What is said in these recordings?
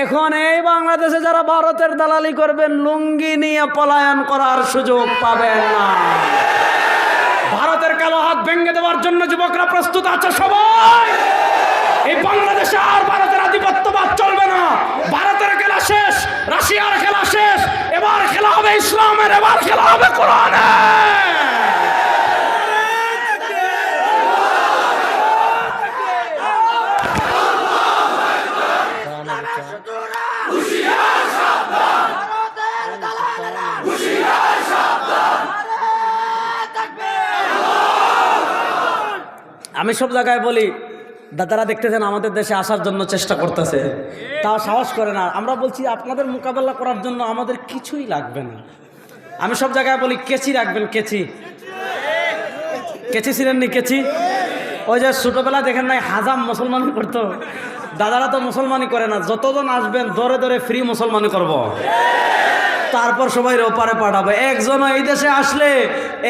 এখন এই বাংলাদেশে যারা ভারতের দালালি করবেন, লুঙ্গি নিয়ে পলায়ন করার সুযোগ পাবেন না। ভারতের কালো হাত ভেঙে দেওয়ার জন্য যুবকরা প্রস্তুত আছে সবাই। এই বাংলাদেশে আর ভারতের আধিপত্যবাদ চলবে না। ভারতের খেলা শেষ, রাশিয়ার খেলা শেষ, এবার খেলা হবে ইসলামের, এবার খেলা হবে কোরআনের। আমি সব জায়গায় বলি, দাদারা দেখতেছেন আমাদের দেশে আসার জন্য চেষ্টা করতেছে। তাও সাহস করে না। আমরা বলছি, আপনাদের মোকাবেলা করার জন্য আমাদের কিছুই লাগবে না। আমি সব জায়গায় বলি, কেচি রাখবেন, কেচি। কেচি ছিলেন নি, কেচি? ওই যে ছোটোবেলা দেখেন নাই, হাজাম মুসলমানি করতো দাদারা তো মুসলমানি করে না। যতজন আসবেন, দরে দরে ফ্রি মুসলমানি করব। তারপর সবাই ওপারে পাঠাবে। একজনও এই দেশে আসলে,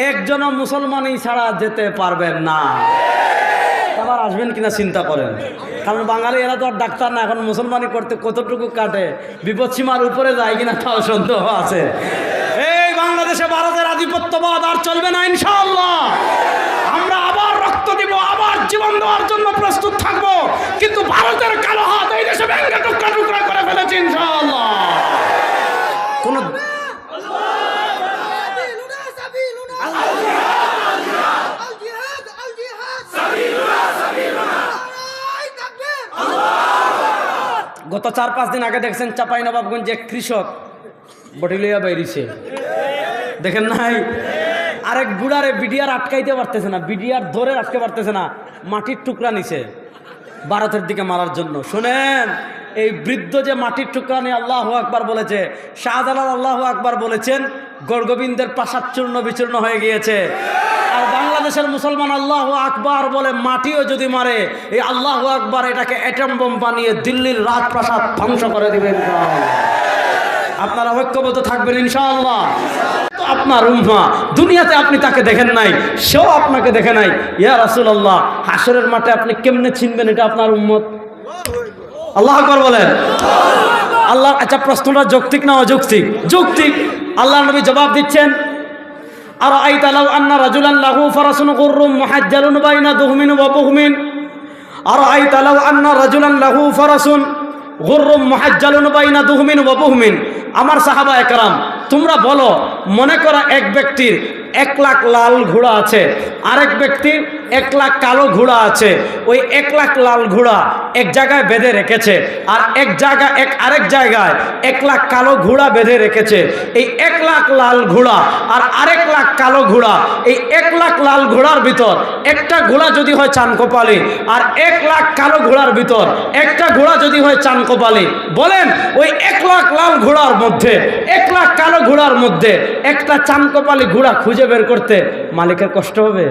একজনও মুসলমানি ছাড়া যেতে পারবেন না। আবার আসবেন কিনা চিন্তা করেন। কারণ বাঙালি এরা তো আর ডাক্তার না, এখন মুসলমানি করতে কতটুকু কাটে? বিপদ সীমার উপরে যায় কিনা তাও সন্দেহ আছে। এই বাংলাদেশে ভারতের আধিপত্যবাদ আর চলবে না ইনশাআল্লাহ। আমরা আবার রক্ত দিব, আবার জীবন দেওয়ার জন্য প্রস্তুত থাকব। কিন্তু ভারতের কালো হাত এই দেশে ব্যাংকে টুকরা টুকরা করে ফেলেছে ইনশাআল্লাহ। কোন গত চার পাঁচ দিন আগে দেখছেন চাপাই নবাবগঞ্জে কৃষক বটি লইয়া বাইরিছে। দেখেন নাই? আরেক বুড়ারে বিডিআর আটকাইতে পারতেছে না, বিডিআর ধরে আটকে পারতেছে না, মাটির টুকরা নিছে ভারতের দিকে মারার জন্য। শোনেন, এই বৃদ্ধ যে মাটির টুকরা নিয়ে আল্লাহ আকবার বলেছে, শাহজালাল আল্লাহ আকবার বলেছেন, গড়গোবিন্দের প্রাসাদ চূর্ণ বিচূর্ণ হয়ে গিয়েছে। আর বাংলাদেশের মুসলমান আল্লাহ আকবার বলে মাটিও যদি মারে, এই আল্লাহ আকবার এটাকে অ্যাটম বোম বানিয়ে দিল্লির রাজপ্রাসাদ ধ্বংস করে দিবেন। আপনারা ঐক্যবদ্ধ থাকবেন ইনশাআল্লাহ। আপনার উম্মা, দুনিয়াতে আপনি তাকে দেখেন নাই, সেও আপনাকে দেখে নাই। ইয়া রাসূলুল্লাহ হাসরের মাঠে আপনি কেমনে চিনবেন এটা আপনার উম্মত? আল্লাহ আকবার বলেন। আল্লাহ আচ্ছা প্রশ্নটা যৌক্তিক না অযৌক্তিক? যৌক্তিক। আল্লাহ নবী জবাব দিচ্ছেন আর আইতা লাউ আন্না রাজুলান লাহু গুররুম মুহাজ্জালুন বাইনা দুহমিন ওয়া আর আইতা লাউ আন্না রাজুলান লাহু ফারাসুন গুররুম মুহাজ্জালুন বাইনা আমার সাহাবা একরাম তোমরা বলো, মনে করা এক ব্যক্তির এক লাখ লাল ঘোড়া আছে। আরেক ব্যক্তির এক লাখ কালো ঘোড়া আছে। ওই এক লাখ লাল ঘোড়া এক জায়গায় বেঁধে রেখেছে আর এক জায়গা এক আরেক জায়গায় এক লাখ কালো ঘোড়া বেঁধে রেখেছে। এই এক লাখ লাল ঘোড়া আর আরেক লাখ কালো ঘোড়া, এই এক লাখ লাল ঘোড়ার ভিতর একটা ঘোড়া যদি হয় চান কপালি আর এক লাখ কালো ঘোড়ার ভিতর একটা ঘোড়া যদি হয় চান কপালি, বলেন ওই এক লাখ লাল ঘোড়ার মধ্যে, এক লাখ কালো ঘোড়ার মধ্যে একটা চান কপালি ঘোড়া খুঁজে বের করতে মালিকের কষ্ট হবে?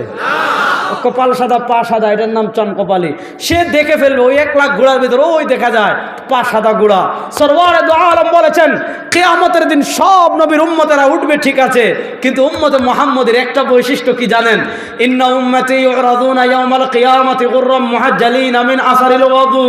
কপাল সাদা পা সাদা এটার নাম চান কপালি সে দেখে ফেলবে ওই এক লাখ ঘোড়ার ভিতরে ওই দেখা যায় পা সাদা ঘোড়া সরওয়ারে আলম বলেছেন কেয়ামতের দিন সব নবীর উম্মতেরা উঠবে ঠিক আছে কিন্তু উম্মতে মোহাম্মদের একটা বৈশিষ্ট্য কি জানেন? ইন্না উম্মতি ইউরাদুনা ইয়াউমাল কিয়ামতি গুররাম মুহাজ্জালিন মিন আসারিল ওয়াদু।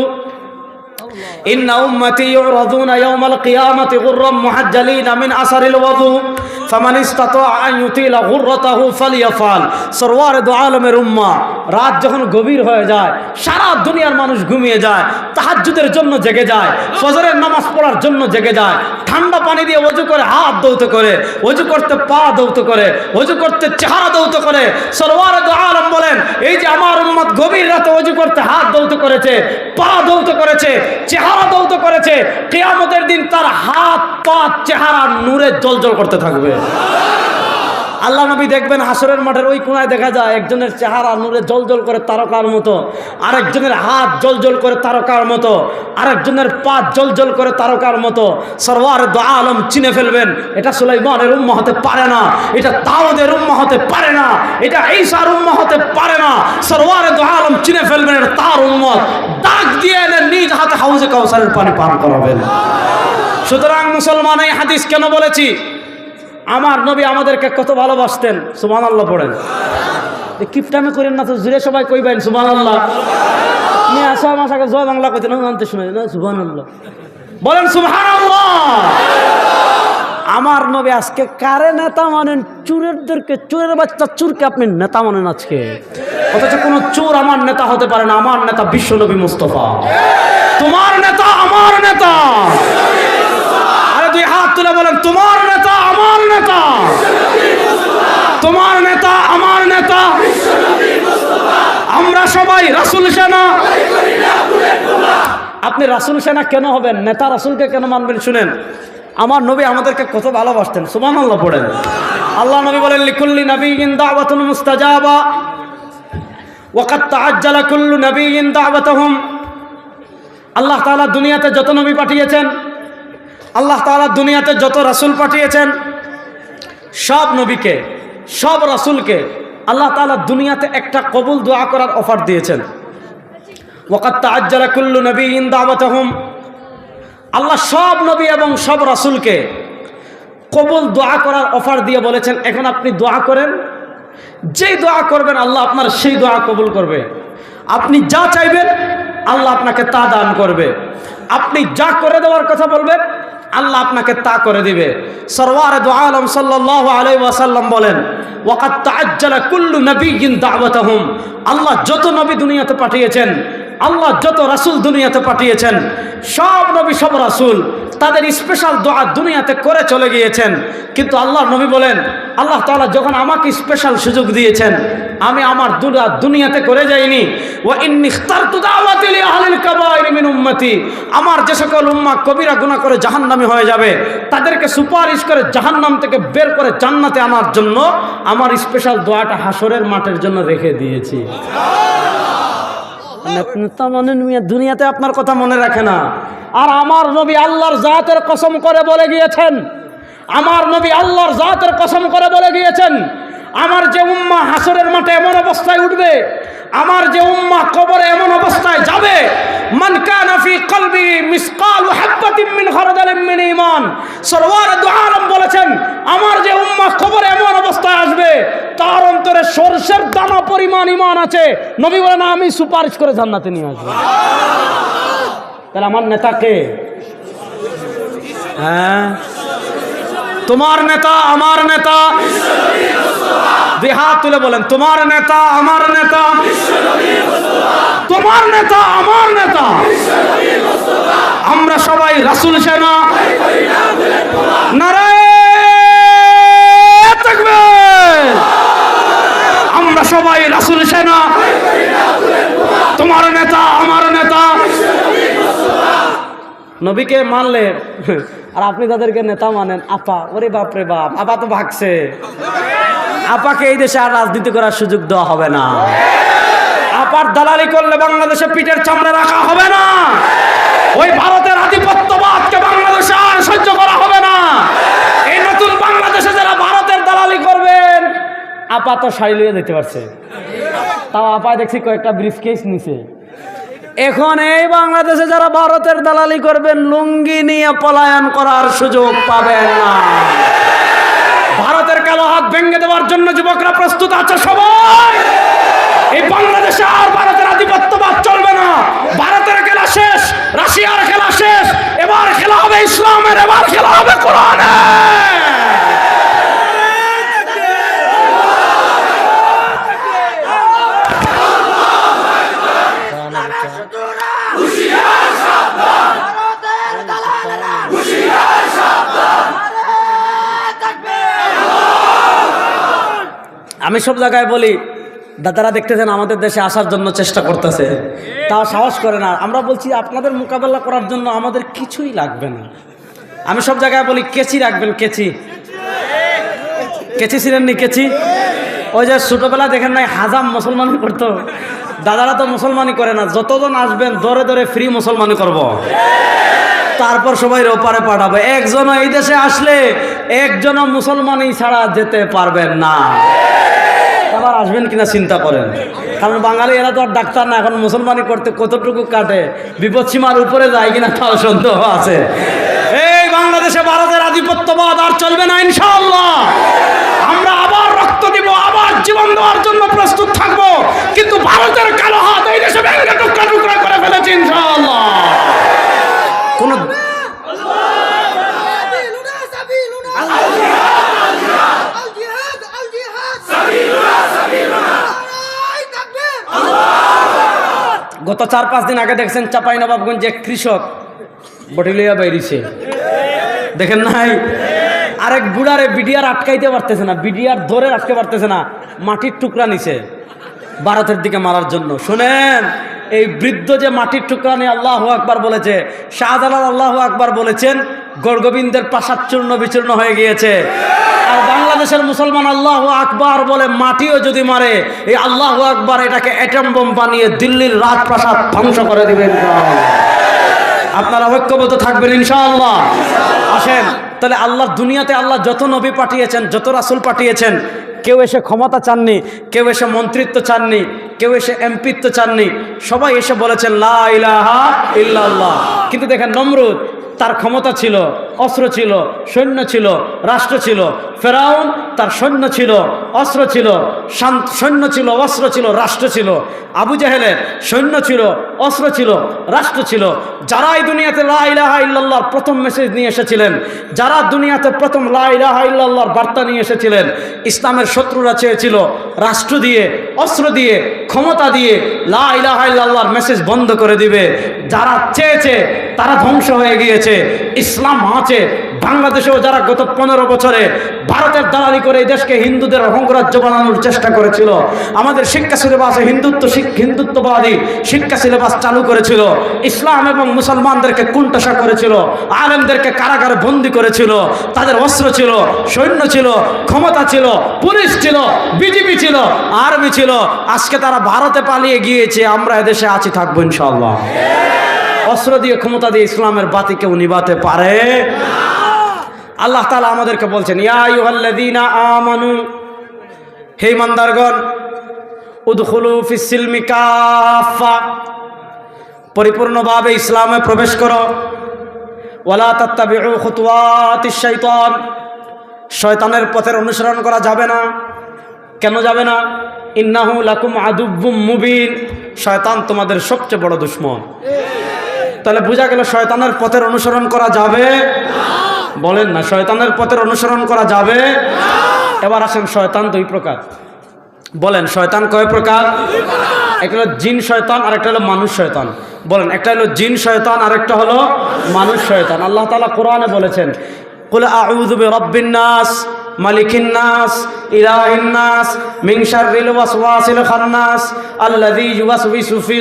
إن أمتي يعرضون يوم القيامة غرا محجلين من أثر الوضوء فمن استطاع أن يطيل غرته فليفعل সরওয়ার দো আলমের উম্মা রাত যখন গভীর হয়ে যায় সারা দুনিয়ার মানুষ ঘুমিয়ে যায় তাহাজ্জুদের জন্য জেগে যায় ফজরের নামাজ পড়ার জন্য জেগে যায় ঠান্ডা পানি দিয়ে অজু করে হাত দৌত করে অজু করতে পা দৌত করে অজু করতে চেহারা দৌত করে সরওয়ার দো আলম বলেন এই যে আমার উম্মত গভীর রাতে অজু করতে হাত দৌত করেছে পা দৌত করেছে চেহারা দৌত করেছে কেয়ামতের দিন তার হাত পা চেহারা নূরে জলজল করতে থাকবে। আল্লাহ নবী দেখবেন হাসরের মাঠের ওই কোনায় দেখা যায় একজনের চেহারা নূরে জলজল করে তারকার মতো, আরেকজনের হাত জলজল করে তারকার মতো, আরেকজনের পা জলজল করে তারকার মতো, সরওয়ার দো আলম চিনে ফেলবেন, এটা সুলাইমানের উম্মা হতে পারে না, এটা তাওদের উম্মা হতে পারে না, এটা ঈসার উম্মা হতে পারে না, সরওয়ার দো আলম চিনে ফেলবেন, এটা তার উম্মত ডাক দিয়ে এনে নিজ হাতে হাউজে কাউসারের পানি পান করাবেন। সুতরাং মুসলমান, এই হাদিস কেন বলেছি? আমার নবী আমাদেরকে কত ভালোবাসতেন সুমান আল্লাহ পড়েন কিপটামে করেন না তো, জুড়ে সবাই কইবেন সুমান আল্লাহ নিয়ে আসা জয় বাংলা কইতেন আনতে শুনে, না সুবান আল্লাহ বলেন সুভান আমার নবী আজকে কারে নেতা মানেন? চুরেরদেরকে চুরের বাচ্চা চুরকে আপনি নেতা মানেন আজকে? অথচ কোনো চোর আমার নেতা হতে পারে না, আমার নেতা বিশ্ব নবী মুস্তফা। তোমার নেতা আমার নেতা। আরে দুই হাত তুলে বলেন, তোমার নেতা। তোমার নেতা, আমার নেতা। আমরা সবাই রাসুল সেনা। আপনি রাসুল সেনা কেন হবেন? নেতা রাসুলকে কেন মানবেন? শুনেন, আমার নবী আমাদেরকে কত ভালোবাসতেন। সুমান আল্লাহ পড়েন। আল্লাহ নবী বলেন, লিকুল্লি নবী দাওয়াতুন মুস্তাজাবা ওয়াকাত তাআজ্জালা কুল্লু নবিয়িন দাওয়াতাহুম। আল্লাহ তাআলা দুনিয়াতে যত নবী পাঠিয়েছেন, আল্লাহ তাআলা দুনিয়াতে যত রাসূল পাঠিয়েছেন সব নবীকে, সব রাসুলকে আল্লাহ তাআলা দুনিয়াতে একটা কবুল দোয়া করার অফার দিয়েছেন। ওয়াকাত তাআজ্জালা কুল্লু নবিয়িন দাওয়াতাহুম। আল্লাহ সব নবী এবং সব রাসূলকে কবুল দোয়া করার অফার দিয়ে বলেছেন, এখন আপনি দোয়া করেন। যেই দোয়া করবেন, আল্লাহ আপনার সেই দোয়া কবুল করবে। আপনি যা চাইবেন, আল্লাহ আপনাকে তা দান করবে। আপনি যা করে দেওয়ার কথা বলবেন আল্লাহ আপনাকে তা করে দিবে। সরওয়ার দো আলম সাল্লাহ আলাই ওয়াসাল্লাম বলেন ওয়াকাত কুল্লু নবীন দাওয়াতাহুম। আল্লাহ যত নবী দুনিয়াতে পাঠিয়েছেন, আল্লাহ যত রাসূল দুনিয়াতে পাঠিয়েছেন, সব নবী সব রাসূল তাদের স্পেশাল দোয়া দুনিয়াতে করে চলে গিয়েছেন। কিন্তু আল্লাহ নবী বলেন, আল্লাহ তাআলা যখন আমাকে স্পেশাল সুযোগ দিয়েছেন আমি আমার দুরা দুনিয়াতে করে যাইনি। ও ইন্নি ইখতারতু দাওয়াতি লি আহলিল কাবাইর উম্মতি। আমার যে সকল উম্মাহ কবিরা গুনাহ করে জাহান্নামী হয়ে যাবে, তাদেরকে সুপারিশ করে জাহান্নাম থেকে বের করে জান্নাতে আনার জন্য আমার স্পেশাল দোয়াটা হাসরের মাঠের জন্য রেখে দিয়েছি। দুনিয়াতে আপনার কথা মনে রাখে না। আর আমার নবী আল্লাহর জাতের কসম করে বলে গিয়েছেন। আমার নবী আল্লাহর জাতের কসম করে বলে গিয়েছেন আমার যে উম্মা হাসরের মাঠে এমন অবস্থায় উঠবে, আমার যে উম্মা কবরে এমন অবস্থায় যাবে, মান কানা ফি কলবি মিসকাল হাব্বাতিন মিন খারদালিন মিন ঈমান। সরওয়ার দু আলম বলেছেন, আমার যে উম্মা কবরে এমন অবস্থায় আসবে, তার অন্তরে সরষের দানা পরিমাণ ঈমান আছে। নবী বলেন, আমি সুপারিশ করে জান্নাতে নিয়ে আসব। তাহলে আমার নেতা কে? হ্যাঁ? তোমার নেতা, আমার নেতা? দুই হাত তুলে বলেন, তোমার নেতা, আমার নেতা। তোমার নেতা, আমার নেতা। আমরা সবাই রাসুল সেনা। তাকবীর। আমরা সবাই রাসুল সেনা। তোমার নেতা, আমার নেতা। নবীকে মানলে আর আপনি তাদেরকে নেতা মানেন, আপা, ওরে বাপ রে বাপ, আপা তো ভাগছে। আপাকে এই দেশে আর রাজনীতি করার সুযোগ দেওয়া হবে না। আপার দালালি করলে বাংলাদেশে পিঠের চামড়া রাখা হবে না। ওই ভারতের আধিপত্যবাদকে বাংলাদেশে আর সহ্য করা হবে না। এই নতুন বাংলাদেশে যারা ভারতের দালালি করবেন, আপা তো শাড়ি লিয়ে দিতে পারছে। তাও আপা দেখছি কয়েকটা ব্রিফ কেস নিছে। এখন এই বাংলাদেশে যারা ভারতের দালালি করবেন, লুঙ্গি নিয়ে পলায়ন করার সুযোগ পাবেন না। কালো হাত ভেঙে দেওয়ার জন্য যুবকরা প্রস্তুত আছে সবাই। এই বাংলাদেশে আর ভারতের আধিপত্যবাদ চলবে না। ভারতের খেলা শেষ, রাশিয়ার খেলা শেষ, এবার খেলা হবে ইসলামের, এবার খেলা হবে কোরআনের ভারতের দালালেরা হুঁশিয়ার সাবধান নারে তাকবীর আমি সব জায়গায় বলি, দাদারা দেখতেছেন আমাদের দেশে আসার জন্য চেষ্টা করতেছে। তাও সাহস করে না। আমরা বলছি, আপনাদের মোকাবেলা করার জন্য আমাদের কিছুই লাগবে না। আমি সব জায়গায় বলি, কেচি রাখবেন, কেচি। কেচি ছিলেন নি, কেচি? ওই যে ছোটোবেলা দেখেন নাই, হাজাম মুসলমানি করতো দাদারা তো মুসলমানি করে না। যতজন আসবেন, দরে দরে ফ্রি মুসলমানি করব। তারপর সবাই ওপারে পাঠাবে। একজন এই দেশে আসলে একজনও মুসলমানই ছাড়া যেতে পারবেন না। আবার আসবেন কিনা চিন্তা করেন। কারণ বাঙালি, এরা তো আর ডাক্তার না, এখন মুসলমানি করতে কতটুকু কাটে? বিপদসীমার উপরে যায় কিনা তাও সন্দেহ আছে। এই বাংলাদেশে ভারতের আধিপত্যবাদ আর চলবে না, ইনশাআল্লাহ। আমরা আবার রক্ত দিব, আবার জীবন দেওয়ার জন্য প্রস্তুত থাকব। কিন্তু ভারতের কালো হাত এই দেশে ভেঙে টুকরা টুকরা করে ফেলেছে, ইনশাআল্লাহ। গত চার পাঁচ দিন আগে দেখছেন চাপাই নবাবগঞ্জে কৃষক বটিলিয়া বাইরিছে। দেখেন নাই? আরেক বুড়ারে বিডিআর আটকাইতে পারতেছে না, বিডিআর ধরে আটকে পারতেছে না, মাটির টুকরা নিছে ভারতের দিকে মারার জন্য। শুনেন, এই বৃদ্ধ যে মাটির টুকরা নিয়ে আল্লাহ আকবার বলেছে, শাহজালাল আল্লাহ আকবার বলেছেন গর্গবিন্দের পাশার চূর্ণ বিচূর্ণ হয়ে গিয়েছে। আর বাংলাদেশের মুসলমান আল্লাহ আকবার বলে মাটিও যদি মারে, এই আল্লাহ আকবার এটাকে অ্যাটম বোম বানিয়ে দিল্লির রাজপ্রাসাদ ধ্বংস করে দিবেন আপনারা ঐক্যবদ্ধ থাকবেন ইনশাআল্লাহ। আসেন, তাহলে আল্লাহ দুনিয়াতে আল্লাহ যত নবী পাঠিয়েছেন, যত রাসুল পাঠিয়েছেন, কেউ এসে ক্ষমতা চাননি, কেউ এসে মন্ত্রিত্ব চাননি, কেউ এসে এমপিত্ব চাননি, সবাই এসে বলেছেন, লা ইলাহা ইল্লাল্লাহ। কিন্তু দেখেন, নমরুদ তার ক্ষমতা ছিল অস্ত্র ছিল, সৈন্য ছিল, রাষ্ট্র ছিল। ফেরাউন তার সৈন্য ছিল, অস্ত্র ছিল সৈন্য ছিল, অস্ত্র ছিল, রাষ্ট্র ছিল। আবু জাহেলের সৈন্য ছিল, অস্ত্র ছিল, রাষ্ট্র ছিল। যারা এই দুনিয়াতে লা ইলাহা ইল্লাল্লাহর প্রথম মেসেজ নিয়ে এসেছিলেন, যারা দুনিয়াতে প্রথম লা ইলাহা ইল্লাল্লাহর বার্তা নিয়ে এসেছিলেন, ইসলামের শত্রুরা চেয়েছিল রাষ্ট্র দিয়ে, অস্ত্র দিয়ে, ক্ষমতা দিয়ে লা ইলাহা ইল্লাল্লাহর মেসেজ বন্ধ করে দিবে। যারা চেয়েছে, তারা ধ্বংস হয়ে গিয়েছে। ইসলাম আছে বাংলাদেশেও যারা গত পনেরো বছরে ভারতের দালালি করে এই দেশকে হিন্দুদের অহংরাজ্য বানানোর চেষ্টা করেছিল, আমাদের শিক্ষা সিলেবাসে হিন্দুত্ব হিন্দুত্ববাদী শিক্ষা সিলেবাস চালু করেছিল, ইসলাম এবং মুসলমানদেরকে কুণ্ঠাসা করেছিল, আলেমদেরকে কারাগারে বন্দি করেছিল, তাদের অস্ত্র ছিল, সৈন্য ছিল, ক্ষমতা ছিল, পুলিশ ছিল বিজেপি ছিল, আর্মি ছিল, আজকে তারা ভারতে পালিয়ে গিয়েছে, আমরা এদেশে আছি, থাকব ইনশাল্লাহ অস্ত্র দিয়ে ক্ষমতা দিয়ে ইসলামের বাতি কেউ নিবাতে পারে? আল্লাহ তালা আমাদেরকে বলছেন আমানু, হে কাফা পরিপূর্ণভাবে ইসলামে প্রবেশ করো। ওয়ালা শাইতান, শয়তানের পথের অনুসরণ করা যাবে না। কেন যাবে না? ইন্নাহু লাকুম আদুব্বুম মুবিন। শয়তান তোমাদের সবচেয়ে বড় দুশ্মন। তাহলে বোঝা গেল শয়তানের পথের অনুসরণ করা যাবে? বলেন না, শয়তানের পথের অনুসরণ করা যাবে? এবার আসেন, শয়তান দুই প্রকার। বলেন, শয়তান কয় প্রকার? একটা হলো জিন শয়তান আর একটা হলো মানুষ শয়তান। বলেন, একটা হলো জিন শয়তান আর একটা হলো মানুষ শয়তান। আল্লাহ তাআলা কোরআনে বলেছেন, কুল আউযু বিরাব্বিন নাস, মালিকিন নাস ইলাহিন নাস মিন শাররিল ওয়াসওয়াসিল খান্নাস আল্লাযী ইউওয়াসউইসু ফি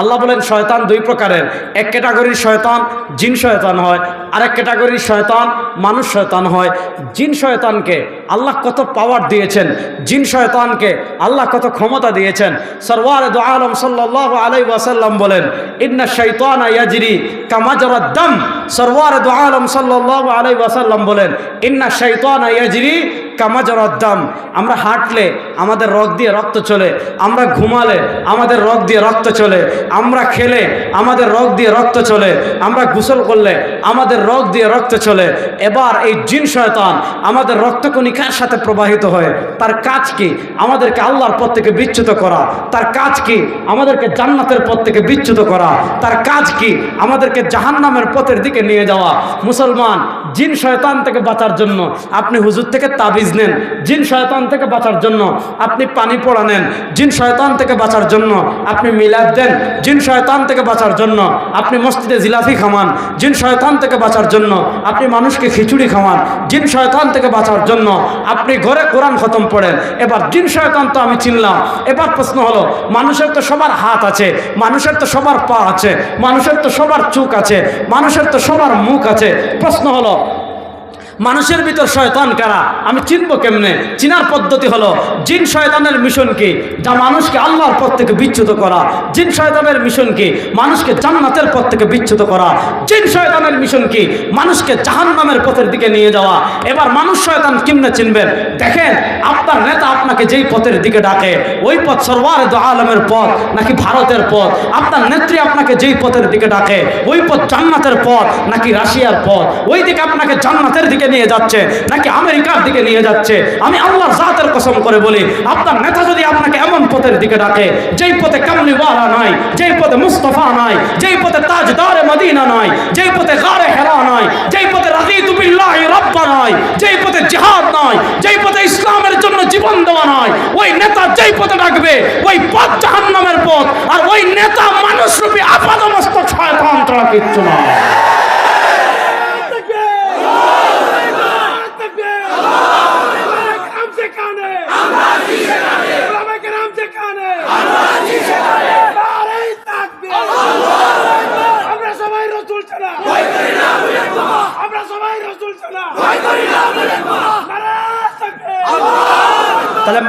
আল্লাহ বলেন, শয়তান দুই প্রকারের। এক ক্যাটাগরির শয়তান জিন শয়তান হয়, আরেক ক্যাটাগরির শয়তান মানুষ শয়তান হয়। জিন শয়তানকে আল্লাহ কত পাওয়ার দিয়েছেন? জিন শয়তানকে আল্লাহ কত ক্ষমতা দিয়েছেন? সরওয়ার দু আলম সাল্লাহ আলাই ওয়াসাল্লাম বলেন, ইন্না শৈতানা ইয়াজরি কামাজরাদ দাম। সরওয়ার দু আলম সাল্লাহ আলাই ওয়াসাল্লাম বলেন ইন্না শৈতানা ইয়াজরি কামাজরাদ্দাম আমরা হাঁটলে আমাদের রগ দিয়ে রক্ত চলে, আমরা ঘুমালে আমাদের রগ দিয়ে রক্ত চলে, আমরা খেলে আমাদের রগ দিয়ে রক্ত চলে, আমরা গোসল করলে আমাদের রগ দিয়ে রক্ত চলে। এবার এই জিন শয়তান আমাদের রক্তকণিকার সাথে প্রবাহিত হয়। তার কাজ কি? আমাদেরকে আল্লাহর পথ থেকে বিচ্যুত করা। তার কাজ কি? আমাদেরকে জান্নাতের পথ থেকে বিচ্যুত করা। তার কাজ কি? আমাদেরকে জাহান্নামের পথের দিকে নিয়ে যাওয়া। মুসলমান জিন শয়তান থেকে বাঁচার জন্য আপনি হুজুর থেকে তাবিজ নেন, জিন শয়তান থেকে বাঁচার জন্য আপনি পানি পড়া নেন, জিন শয়তান থেকে বাঁচার জন্য আপনি মিলাদ দেন, জিন শয়তান থেকে বাঁচার জন্য আপনি মসজিদে জিলাফি খামান জিন শয়তান থেকে বাঁচার জন্য আপনি মানুষকে খিচুড়ি খাওয়ান, জিন শয়তান থেকে বাঁচার জন্য আপনি ঘরে কোরআন খতম পড়েন। এবার জিন শয়তান তো আমি চিনলাম, এবার প্রশ্ন হলো, মানুষের তো সবার হাত আছে, মানুষের তো সবার পা আছে, মানুষের তো সবার চোখ আছে, মানুষের তো সবার মুখ আছে। প্রশ্ন হলো মানুষের ভিতর শয়তান কারা? আমি চিনব কেমনে? চিনার পদ্ধতি হলো, জিন শয়তানের মিশন কি? যা মানুষকে আল্লাহর পথ থেকে বিচ্যুত করা। জিন শয়তানের মিশন কি? মানুষকে জান্নাতের পথ থেকে বিচ্যুত করা। জিন শয়তানের মিশন কি? মানুষকে জাহান্নামের পথের দিকে নিয়ে যাওয়া। এবার মানুষ শয়তান কেমনে চিনবেন দেখেন, আপনার নেতা আপনাকে যেই পথের দিকে ডাকে, ওই পথ সর্বার আলমের পথ নাকি ভারতের পথ? আপনার নেত্রী আপনাকে যেই পথের দিকে ডাকে, ওই পথ জান্নাতের পথ নাকি রাশিয়ার পথ? ওই দিকে আপনাকে জান্নাতের দিকে দিকে নিয়ে যাচ্ছে, নাকি আমেরিকার দিকে নিয়ে যাচ্ছে? আমি আল্লাহর জাতের কসম করে বলি, আপনার নেতা যদি আপনাকে এমন পথের দিকে ডাকে, যেই পথে কামলিওয়ালা নাই, যেই পথে মুস্তফা নাই, যেই পথে তাজদারে মদিনা নাই, যেই পথে গারে হেরা নাই, যেই পথে রাদিতু বিল্লাহি রব্বা নাই, যেই পথে জিহাদ নাই, যেই পথে ইসলামের জন্য জীবন দেওয়া নাই, ওই নেতা যেই পথে ডাকবে, ওই পথ জাহান্নামের পথ, আর ওই নেতা মানুষরূপী আপাদমস্তক শয়তান কিচ্ছু না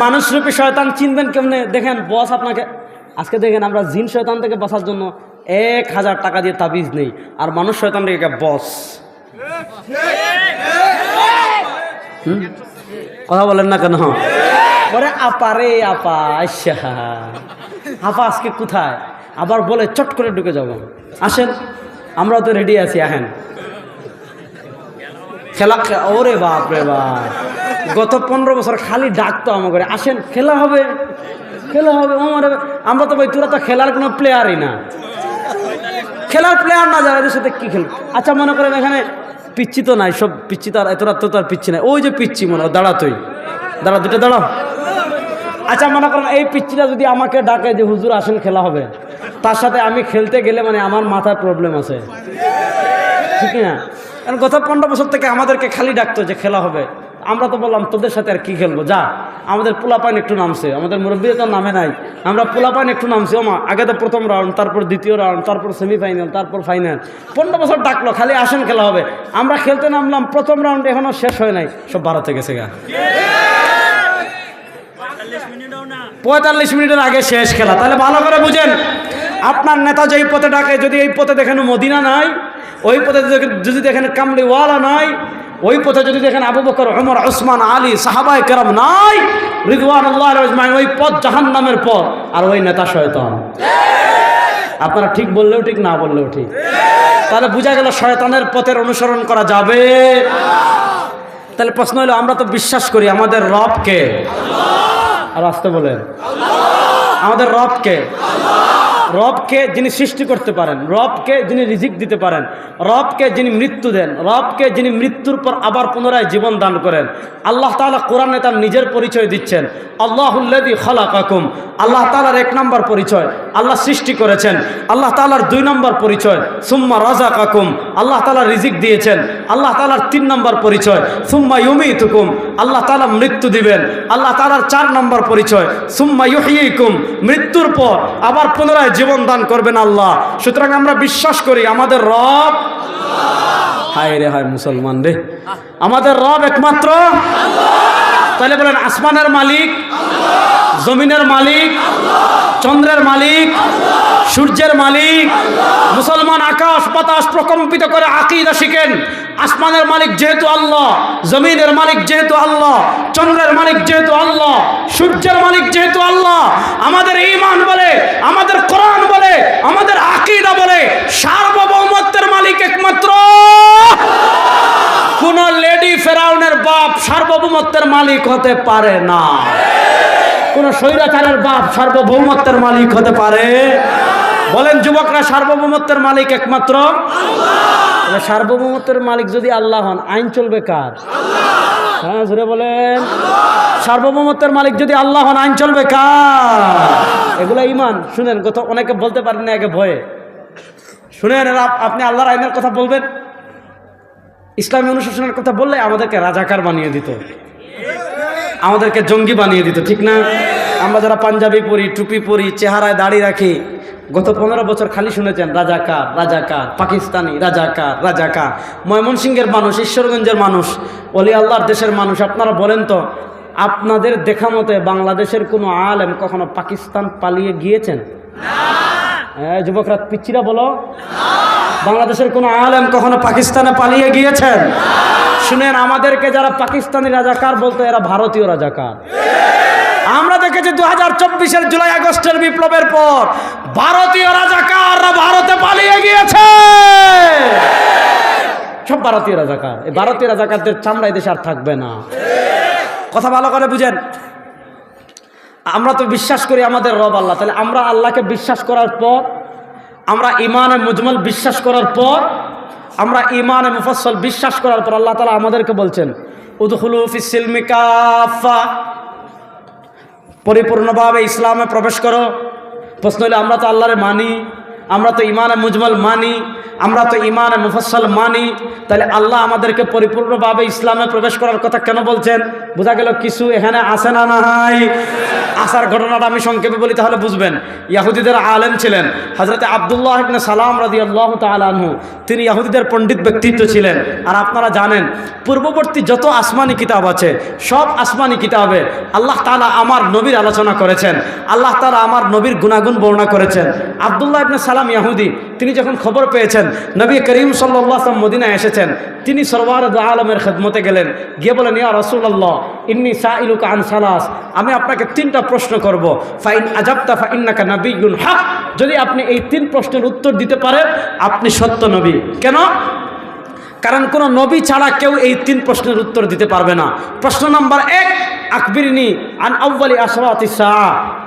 মানুষরূপী শয়তান চিনবেন কেমনে? দেখেন বস আপনাকে, আজকে দেখেন আমরা জিন শয়তান থেকে বাঁচার জন্য এক হাজার টাকা দিয়ে তাবিজ নেই, আর মানুষ শয়তান থেকে বস? কথা বলেন না কেন? বলে, আপা রে, আপা আচ্ছা আপা আজকে কোথায়? আবার বলে, চট করে ঢুকে যাব। আসেন আমরাও তো রেডি আছি, আহেন। খেলা, ওরে বাপ রে বাপ। গত পনেরো বছর খালি ডাকতো আমাকে আসেন, খেলা হবে খেলা হবে আমার, আমরা তো ভাই তোরা তো খেলার কোনো প্লেয়ারই না। খেলার প্লেয়ার না, যারা সাথে কি খেলবে? আচ্ছা মনে করেন এখানে পিচ্ছি তো নাই, সব পিচ্ছি তো আর এতটা তো তার পিচ্ছি নাই। ওই যে পিচ্ছি, মনে হয় দাঁড়া তুই। দাঁড়া দুটো দাঁড়াও। আচ্ছা মনে করেন এই পিচ্ছিটা যদি আমাকে ডাকে যে, হুজুর, আসেন, খেলা হবে। তার সাথে আমি খেলতে গেলে মানে আমার মাথায় প্রবলেম আছে। ঠিক না? কারণ গত পনেরো বছর থেকে আমাদেরকে খালি ডাকতো যে খেলা হবে। আমরা তো বললাম, তোদের সাথে আর কি খেলব? যা। আমাদের পোলাপাইন একটু নামছে। আমাদের মুরব্বী তো নামে নাই। আমরা পোলাপাইন একটু নামছি, ওমা, আগে তো প্রথম রাউন্ড তারপর দ্বিতীয় রাউন্ড তারপর সেমিফাইনাল তারপর ফাইনাল পনেরো বছর ডাকলো, খালি আসেন, খেলা হবে। আমরা খেলতে নামলাম, প্রথম রাউন্ড এখনও শেষ হয় নাই। সব ভারতে গেছে গা। পঁয়তাল্লিশ মিনিটের আগে শেষ খেলা। তাহলে ভালো করে বুঝেন, আপনার নেতা যেই পথে ডাকে, যদি এই পথে দেখেন মদিনা নাই ওই পথে যদি- দেখেন কামলিওয়ালা নাই ওই পথে যদি দেখেন আবু বকর ওমর ওসমান আলী সাহাবাই কেরাম নাই রিদওয়ান আল্লাহ ওই পথ জাহান নামের পথ। আর ওই নেতা শয়তান। আপনারা ঠিক বললেও ঠিক, না বললেও ঠিক। তাহলে বোঝা গেল শয়তানের পথের অনুসরণ করা যাবে। তাহলে প্রশ্ন হলো, আমরা তো বিশ্বাস করি, আমাদের রবকে আর আসতে বলেন। আমাদের রবকে রবকে যিনি সৃষ্টি করতে পারেন, রবকে যিনি রিজিক দিতে পারেন, রবকে যিনি মৃত্যু দেন, রবকে যিনি মৃত্যুর পর আবার পুনরায় জীবন দান করেন, আল্লাহ তাআলা কোরআনে তার নিজের পরিচয় দিচ্ছেন আল্লাহুল্লাদি খালাকাকুম। আল্লাহ তাআলার এক নম্বর পরিচয় আল্লাহ সৃষ্টি করেছেন, আল্লাহ তাআলার দুই নম্বর পরিচয়, সুম্মা রাজা কাকুম আল্লাহ তালা রিজিক দিয়েছেন, আল্লাহ তালার তিন নম্বর পরিচয়, সুম্মা ইউমিতুকুম। আল্লাহ তালা মৃত্যু দিবেন, আল্লাহ তাআলার চার নম্বর পরিচয়, সুম্মা ইউহিয়িকুম মৃত্যুর পর আবার পুনরায় জীবন দান করবেন আল্লাহ। সুতরাং আমরা বিশ্বাস করি, আমাদের রব হায় রে, হায় মুসলমান রে। আমাদের রব একমাত্র তাহলে বলেন, আসমানের মালিক জমিনের মালিক, চন্দ্রের মালিক, সূর্যের মালিক, মুসলমান আকাশ বাতাস প্রকম্পিত করে আকিদা শিখেন। আসমানের মালিক যেহেতু আল্লাহ, জমিনের মালিক যেহেতু আল্লাহ, চন্দ্রের মালিক যেহেতু আল্লাহ, সূর্যের মালিক যেহেতু আল্লাহ, আমাদের ইমান বলে, আমাদের কোরআন বলে, আমাদের আকিদা বলে, সার্বভৌমত্বের মালিক একমাত্র কোন লেডি ফেরাউনের বাপ সার্বভৌমত্বের মালিক হতে পারে না। কোন স্বৈরাচারের বাপ সার্বভৌমত্বের মালিক হতে পারে বলেন, যুবকরা সার্বভৌমত্বের মালিক একমাত্র? সার্বভৌমত্বের মালিক যদি আল্লাহ হন, আইন চলবে কার? হ্যাঁ জোরে বলেন। সার্বভৌমত্বের মালিক যদি আল্লাহ হন, আইন চলবে কার? এগুলো ইমান। শুনেন কত অনেকে বলতে পারেন না একে ভয়ে। শুনেন আপনি আল্লাহর আইনের কথা বলবেন? ইসলামী অনুশাসনের কথা বললে আমাদেরকে রাজাকার বানিয়ে দিত। আমাদেরকে জঙ্গি বানিয়ে দিত, ঠিক না? আমরা যারা পাঞ্জাবি পরি, টুপি পরি, চেহারায় দাড়ি রাখি, গত পনেরো বছর খালি শুনেছেন, রাজাকার রাজাকার, পাকিস্তানি, রাজাকার রাজাকার। ময়মনসিংহের মানুষ, ঈশ্বরগঞ্জের মানুষ অলি আল্লাহর দেশের মানুষ, আপনারা বলেন তো, আপনাদের দেখা মতে বাংলাদেশের কোনো আলেম কখনো পাকিস্তান পালিয়ে গিয়েছেন? হ্যাঁ যুবকরা পিচ্ছিরা বলো। বাংলাদেশের কোনো আলেম কখনো পাকিস্তানে পালিয়ে গিয়েছেন? শুনেন, আমাদেরকে যারা পাকিস্তানি রাজাকার বলতো, এরা ভারতীয় রাজাকার। আমরা দেখেছি দু হাজার চব্বিশের জুলাই, আগস্টের বিপ্লবের পর ভারতীয় রাজাকাররা ভারতে পালিয়ে গিয়েছে। সব ভারতীয় রাজাকার। এই ভারতীয় রাজাকারদের চামড়া দেশে আর থাকবে না। কথা ভালো করে বুঝেন। আমরা তো বিশ্বাস করি আমাদের রব আল্লাহ। তাহলে আমরা আল্লাহকে বিশ্বাস করার পর, আমরা ইমানে মুজমল বিশ্বাস করার পর, আমরা ইমানে মুফসল বিশ্বাস করার পর আল্লাহ তালা আমাদেরকে বলছেন উদহুলু ফিসিলমি পরিপূর্ণভাবে ইসলামে প্রবেশ করো। প্রশ্ন হলে, আমরা তো আল্লাহরে মানি। আমরা তো ইমানে মুজমল মানি, আমরা তো ইমানে মুফসল মানি। তাহলে আল্লাহ আমাদেরকে পরিপূর্ণভাবে ইসলামে প্রবেশ করার কথা কেন বলছেন? বোঝা গেল কিছু এখানে আসে না নাই? আসার ঘটনাটা আমি সংক্ষেপে বলি, তাহলে বুঝবেন। ইয়াহুদিদের আলেম ছিলেন। হজরত আবদুল্লাহ ইবনে সালাম রাজি আল্লাহ তালু তিনি ইয়াহুদিদের পণ্ডিত ব্যক্তিত্ব ছিলেন। আর আপনারা জানেন, পূর্ববর্তী যত আসমানি কিতাব আছে, সব আসমানি কিতাবে আল্লাহ তালা আমার নবীর আলোচনা করেছেন। আল্লাহ তালা আমার নবীর গুণাগুণ বর্ণনা করেছেন। আবদুল্লাহ ইবনে সালাম ইয়াহুদি। তিনি যখন খবর পেয়েছেন, নবী করিম সাল্লাহ মদিনায় এসেছেন, তিনি সরওয়ার আলমের খেদমতে গেলেন। গিয়ে বলেন, ইয়া রসুল্লাহ ইন্নি সাইলুকা আন সালাস। আমি আপনাকে তিনটা প্রশ্ন করব। ফাইন আজাবতা ফাইন্নাকা নবীগুন হা যদি আপনি এই তিন প্রশ্নের উত্তর দিতে পারেন, আপনি সত্য নবী। কেন? কারণ কোন নবী ছাড়া কেউ এই তিন প্রশ্নের উত্তর দিতে পারবে না। প্রশ্ন নাম্বার এক, আকবিরিনি আন আউ্বালি আসরাতি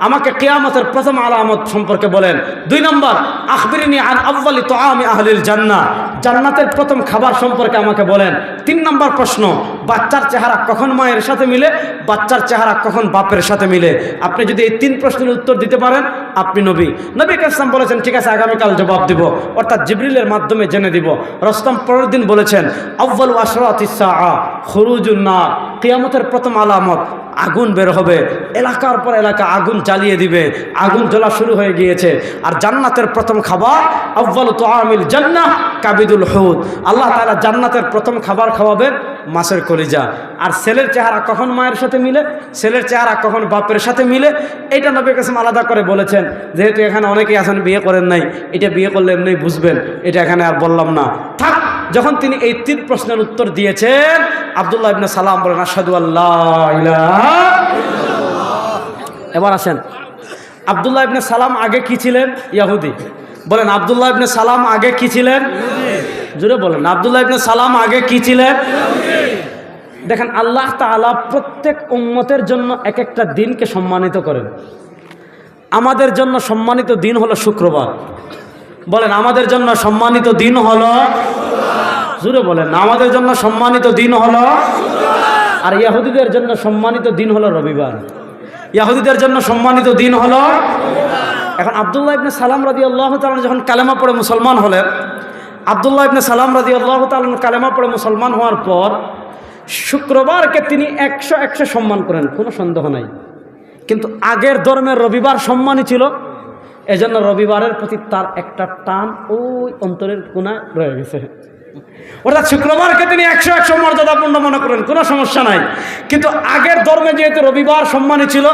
আমাকে কিয়ামতের প্রথম আলামত সম্পর্কে বলেন। দুই নম্বর আখবিরিনি আন আউ্বালি তোআমি আহলিল জান্নাহ। জান্নাতের প্রথম খাবার সম্পর্কে আমাকে বলেন। তিন নম্বর প্রশ্ন, বাচ্চার চেহারা কখন মায়ের সাথে মিলে, বাচ্চার চেহারা কখন বাপের সাথে মিলে? আপনি যদি এই তিন প্রশ্নের উত্তর দিতে পারেন, আপনি নবী। নবী কাসলাম বলেছেন, ঠিক আছে, আগামীকাল জবাব দিব। অর্থাৎ জিবরিলের মাধ্যমে জেনে দিব। রস্তম পরের দিন বলেছেন আব্বাল আশরাত ইসা কিয়ামতের প্রথম আলামত, আগুন বের হবে। এলাকার পর এলাকা আগুন চালিয়ে দিবে, আগুন জ্বলা শুরু হয়ে গিয়েছে। আর জান্নাতের প্রথম খাবার আব্বাল তো আমিল জান্নাহ, কাবিদুল হুদ। আল্লাহ তালা জান্নাতের প্রথম খাবার খাওয়াবেন মাছের কলিজা। আর ছেলের চেহারা কখন মায়ের সাথে মিলে? ছেলের চেহারা কখন বাপের সাথে মিলে? এটা নবী কাসম আলাদা করে বলেছেন। যেহেতু এখানে অনেকেই আছেন, বিয়ে করেন নাই। এটা বিয়ে করলে এমনি বুঝবেন। এটা এখানে আর বললাম না। থাক যখন তিনি এই তিন প্রশ্নের উত্তর দিয়েছেন, আবদুল্লাহ ইবনে সালাম বলেন আসাদু আল্লাহ এবার আসেন। আবদুল্লাহ ইবনে সালাম আগে কি ছিলেন? ইয়াহুদি। বলেন, আবদুল্লাহ ইবনে সালাম আগে কি ছিলেন? জুড়ে বলেন, আবদুল্লাহ ইবনে সালাম আগে কি ছিলেন? দেখেন, আল্লাহ তাআলা প্রত্যেক উম্মতের জন্য এক একটা দিনকে সম্মানিত করেন। আমাদের জন্য সম্মানিত দিন হলো শুক্রবার। বলেন, আমাদের জন্য সম্মানিত দিন হলো জুড়ে বলেন, আমাদের জন্য সম্মানিত দিন হলো আর ইয়াহুদিদের জন্য সম্মানিত দিন হলো রবিবার। ইয়াহুদিদের জন্য সম্মানিত দিন হলো এখন আবদুল্লাহ ইবনে সালাম রাদি আল্লাহ তালন যখন কালেমা পড়ে মুসলমান হলেন, আবদুল্লাহ ইবনে সালাম রাদি আল্লাহ তালন কালেমা পড়ে মুসলমান হওয়ার পর শুক্রবারকে তিনি একশো একশো সম্মান করেন, কোনো সন্দেহ নাই। কিন্তু আগের ধর্মের রবিবার সম্মানই ছিল। এজন্য রবিবারের প্রতি তার একটা টান ওই অন্তরের কোনায় রয়ে গেছে। অর্থাৎ শুক্রবারকে তিনি একশো একশো মর্যাদাপূর্ণ মনে করেন, কোনো সমস্যা নাই। কিন্তু আগের ধর্মে যেহেতু রবিবার সম্মানী ছিল,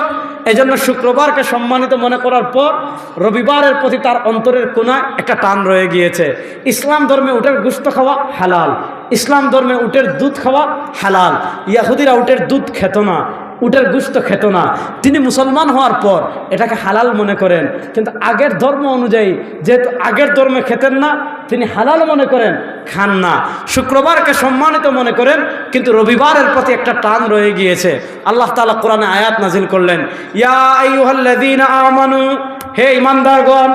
এজন্য শুক্রবারকে সম্মানিত মনে করার পর রবিবারের প্রতি তার অন্তরের কোনায় একটা টান রয়ে গিয়েছে। ইসলাম ধর্মে উটের গুস্ত খাওয়া হালাল, ইসলাম ধর্মে উটের দুধ খাওয়া হালাল, ইয়াহুদিরা উটের দুধ খেত না। উটের গুস্ত খেত না। তিনি মুসলমান হওয়ার পর এটাকে হালাল মনে করেন। কিন্তু আগের ধর্ম অনুযায়ী, যেহেতু আগের ধর্মে খেতেন না, তিনি হালাল মনে করেন, খান না। শুক্রবারকে সম্মানিত মনে করেন, কিন্তু রবিবারের প্রতি একটা টান রয়ে গিয়েছে। আল্লাহ তালা কোরআনে আয়াত নাজিল করলেন, ইয়া আমানু, হে ইমানদারগণ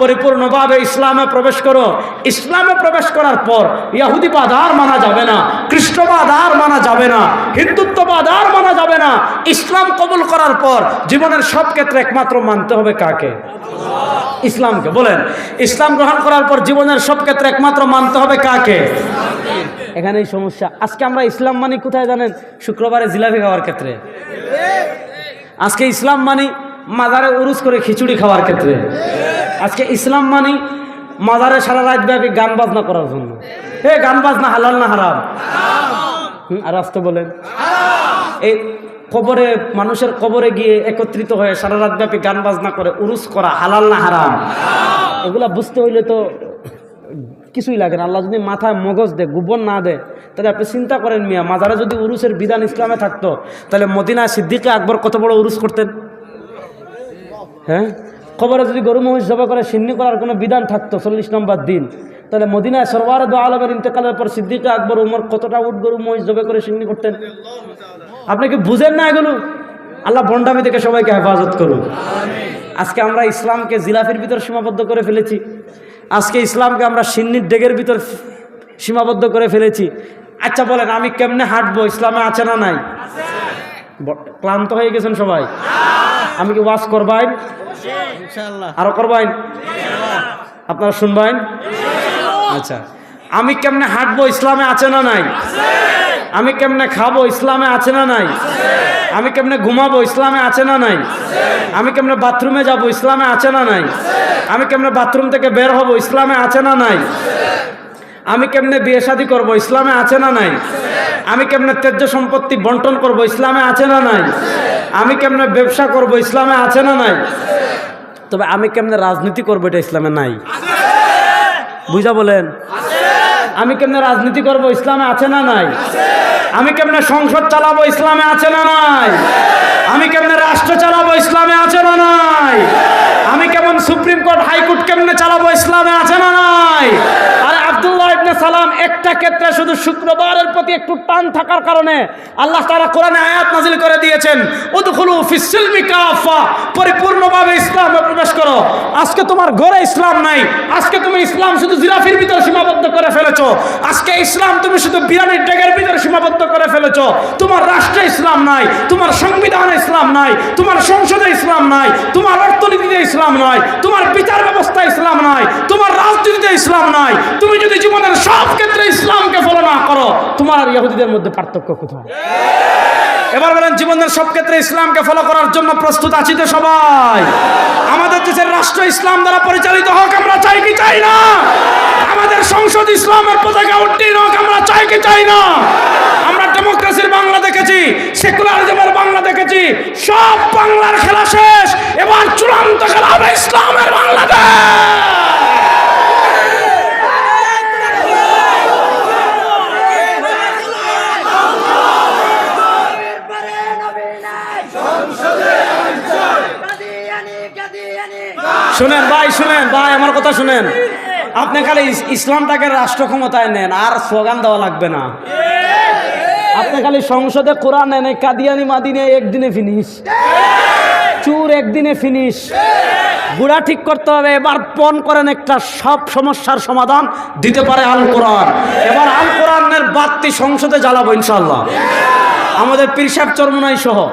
পরিপূর্ণভাবে ইসলামে প্রবেশ করো। ইসলামে প্রবেশ করার পর ইয়াহুদিবাদ আর মানা যাবে না, খ্রিস্টবাদ আর মানা যাবে না, হিন্দুত্ববাদ আর মানা যাবে না। ইসলাম কবুল করার পর জীবনের সব ক্ষেত্রে একমাত্র মানতে হবে কাকে? ইসলামকে। বলেন, ইসলাম গ্রহণ করার পর জীবনের সব ক্ষেত্রে একমাত্র মানতে হবে কাকে? এখানেই সমস্যা। আজকে আমরা ইসলাম মানি কোথায় জানেন? শুক্রবারে জিলাপি খাওয়ার ক্ষেত্রে। আজকে ইসলাম মানি মাজারে উরুস করে খিচুড়ি খাওয়ার ক্ষেত্রে। আজকে ইসলাম মানি মাজারে সারা রাত ব্যাপী গান বাজনা করার জন্য। হে গান বাজনা হালাল না হারাম? আর আসতে বলেন। এই কবরে, মানুষের কবরে গিয়ে একত্রিত হয়ে সারা রাত ব্যাপী গান বাজনা করে উরুস করা হালাল না হারাম? এগুলা বুঝতে হইলে তো কিছুই লাগে না। আল্লাহ যদি মাথায় মগজ দেয় গোবর না দেয়, তাহলে আপনি চিন্তা করেন মিয়া, মাজারে যদি উরুসের বিধান ইসলামে থাকতো, তাহলে মদিনা সিদ্দিকে আকবর কত বড় উরুস করতেন? হ্যাঁ? খবরে যদি গরু মহিষ জবা করে সিন্নি করার কোনো বিধান থাকতো, চল্লিশ নম্বর দিন, তাহলে মদিনায় সরওয়ার দো আলমের ইন্তেকালের পর সিদ্দিক আকবর, উমর কতটা উঠ গরু মহিষ জবে করে সিন্নি করতেন? আপনি কি বুঝেন না এগুলো? আল্লাহ বন্ডামি থেকে সবাইকে হেফাজত করুন আজকে আমরা ইসলামকে জিলাফির ভিতর সীমাবদ্ধ করে ফেলেছি। আজকে ইসলামকে আমরা সিন্নির ডেগের ভিতর সীমাবদ্ধ করে ফেলেছি। আচ্ছা বলেন, আমি কেমনে হাঁটবো? ইসলামে আছে না নাই? ক্লান্ত হয়ে গেছেন সবাই? আমি কি ওয়াজ করবাইন আরও করবাইন আপনারা শুনবেন আচ্ছা। আমি কেমনে হাঁটবো ইসলামে আছে না নাই? আমি কেমনে খাব ইসলামে আছে না নাই? আমি কেমনে ঘুমাবো ইসলামে আছে না নাই? আমি কেমনে বাথরুমে যাব ইসলামে আছে না নাই? আমি কেমনে বাথরুম থেকে বের হব ইসলামে আছে না নাই? আমি কেমনে বিয়ে শাদী করব? ইসলামে আছে না নাই? আমি কেমনে ত্যায্য সম্পত্তি বন্টন করব? ইসলামে আছে না নাই? আমি কেমনে ব্যবসা করব? ইসলামে আছে না নাই? তবে আমি কেমনে রাজনীতি করব? এটা ইসলামে নাই। বুঝা বলেন? আমি কেমনে রাজনীতি করব? ইসলামে আছে না নাই? আমি কেমনে সংসদ চালাবো? ইসলামে আছে না নাই? আমি কেমনে রাষ্ট্র চালাবো? ইসলামে আছে না নাই? আমি কেমন সুপ্রিম কোর্ট, হাইকোর্ট কেমনে চালাবো? ইসলামে আছে না নাই? আরে আব্দুল্লাহ সালাম, একটা ক্ষেত্রে শুধু শুক্রবারের প্রতি একটু টান থাকার কারণে আল্লাহ তাআলা কোরআনে আয়াত নাজিল করে দিয়েছেন পরিপূর্ণভাবে ইসলামে প্রবেশ করো। আজকে তোমার ঘরে ইসলাম নাই, আজকে তুমি ইসলাম শুধু জিরাফির ভিতর সীমাবদ্ধ করে ফেলেছো, আজকে ইসলাম তুমি শুধু বিরানির ডেগের ভিতর সীমাবদ্ধ করে ফেলেছো, তোমার রাষ্ট্রে ইসলাম নাই, তোমার সংবিধানে ইসলাম নাই, তোমার সংসদে ইসলাম নাই, তোমার অর্থনীতিতে ইসলাম নাই, তোমার বিচার ব্যবস্থা ইসলাম নাই, তোমার রাজনীতিতে ইসলাম নাই, তুমি যদি জীবনের সব ক্ষেত্রে ইসলামকে ফলো না করো, তোমার ইহুদিদের মধ্যে পার্থক্য কোথায়? এবার বলেন, জীবনের সব ক্ষেত্রে ইসলামকে ফলো করার জন্য প্রস্তুত আছি তো সবাই। আমাদের দেশের রাষ্ট্র ইসলাম দ্বারা পরিচালিত হোক, আমরা চাই কি চাই না? আমাদের সংসদ ইসলামের পতাকা উত্তীর্ণ হোক, আমরা চাই কি চাই না? আমরা ডেমোক্রেসির বাংলা দেখেছি সেকুলারিজমের বাংলা দেখেছি, সব বাংলার খেলা শেষ। এবার চূড়ান্ত খেলা হবে ইসলামের বাংলাদেশ নবীর পরে নবী নাই কাদিয়ানি কাদিয়ানি শুনেন ভাই শুনেন। ভাই, আমার কথা শুনেন। আপনি খালি ইস- ইসলামটাকে রাষ্ট্র ক্ষমতায় নেন, আর স্লোগান দেওয়া লাগবে না। আপনি খালি সংসদে কোরআন এই কাদিয়ানি মাদিনে একদিনে ফিনিশ চুর একদিনে ফিনিশ গুড়া ঠিক করতে হবে, এবার পণ করেন একটা সব সমস্যার সমাধান, দিতে পারে আল কোরআন। এবার আল কোরআনের বাত্তি সংসদে জ্বালাবো ইনশাল্লাহ আমাদের পিরসাব চরমনাই সহ।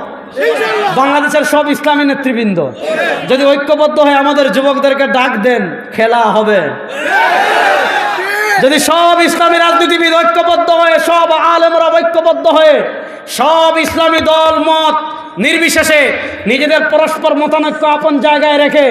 বাংলাদেশের সব ইসলামী নেতৃবৃন্দ, যদি ঐক্যবদ্ধ হয়ে আমাদের যুবকদেরকে ডাক দেন, খেলা হবে। যদি সব ইসলামী রাজনীতিবিদ ঐক্যবদ্ধ হয়ে, সব আলেমরা ঐক্যবদ্ধ হয়ে, সব ইসলামী দল, মত নির্বিশেষে নিজেদের পরস্পর মতানৈক্য আপন জায়গায় রেখে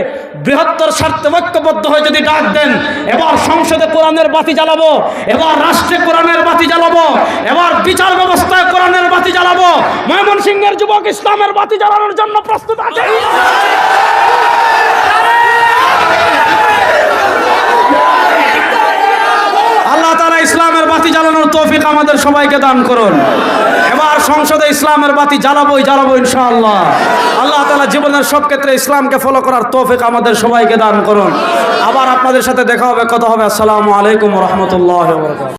বৃহত্তর স্বার্থে ঐক্যবদ্ধ হয়ে যদি ডাক দেন, এবার সংসদে কোরআনের বাতি জ্বালাবো, এবার রাষ্ট্রে কোরআনের বাতি জ্বালাবো, এবার বিচার ব্যবস্থায় কোরআনের বাতি জ্বালাবো, ময়মনসিংহের যুবক ইসলামের বাতি জ্বালানোর জন্য প্রস্তুত আছে আল্লাহ তালা ইসলামের বাতি জ্বালানোর তৌফিক আমাদের সবাইকে দান করুন। এবার সংসদে ইসলামের বাতি জ্বালাবোই জ্বালাবো ইনশাআল্লাহ। আল্লাহ তালা জীবনের সব ক্ষেত্রে ইসলামকে ফলো করার তৌফিক আমাদের সবাইকে দান করুন। আবার আপনাদের সাথে দেখা হবে, কথা হবে। আসসালামু আলাইকুম রহমতুল্লাহ